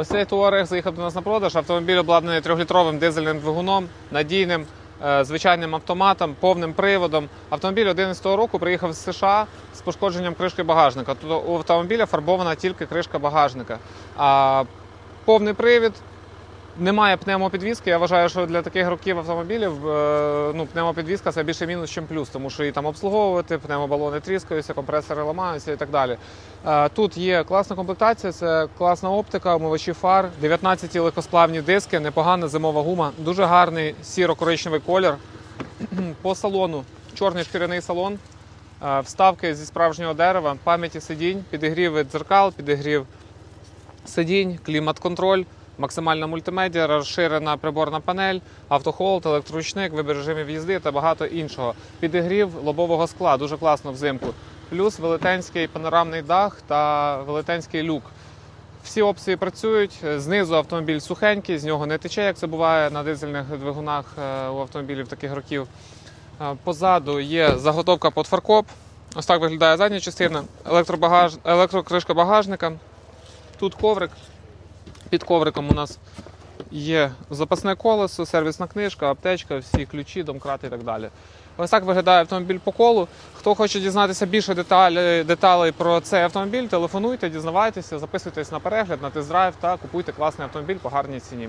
Ось цей Туарег заїхав до нас на продаж. Автомобіль обладнаний трьохлітровим дизельним двигуном, надійним, е, звичайним автоматом, повним приводом. Автомобіль 11-го року приїхав з США з пошкодженням кришки багажника. Тут у автомобіля фарбована тільки кришка багажника. А повний привід. Немає пневмопідвізки. Я вважаю, що для таких років автомобілів е, ну, пневмопідвізка це більше мінус, ніж плюс, тому що її там обслуговувати, пневмобалони тріскаються, компресори ламаються і так далі. Е, Тут є класна комплектація, це класна оптика, омивачі фар, 19 легкосплавні диски, непогана зимова гума, дуже гарний сіро-коричневий колір. По салону чорний шкіряний салон, е, вставки зі справжнього дерева, пам'яті сидінь, підігрів дзеркал, підігрів сидінь, клімат-контроль, максимальна мультимедіа, розширена приборна панель, автохолд, електроручник, вибір режимів їзди та багато іншого. Підігрів лобового скла дуже класно взимку. Плюс велетенський панорамний дах та велетенський люк. Всі опції працюють. Знизу автомобіль сухенький, з нього не тече, як це буває на дизельних двигунах е, у автомобілів таких років. Е, Позаду є заготовка під фаркоп. Ось так виглядає задня частина, електробагаж... електрокришка багажника. Тут коврик. Під ковриком у нас є запасне колесо, сервісна книжка, аптечка, всі ключі, домкрати і так далі. Ось так виглядає автомобіль по колу. Хто хоче дізнатися більше деталі, деталей про цей автомобіль, телефонуйте, дізнавайтеся, записуйтесь на перегляд, на тест-драйв та купуйте класний автомобіль по гарній ціні.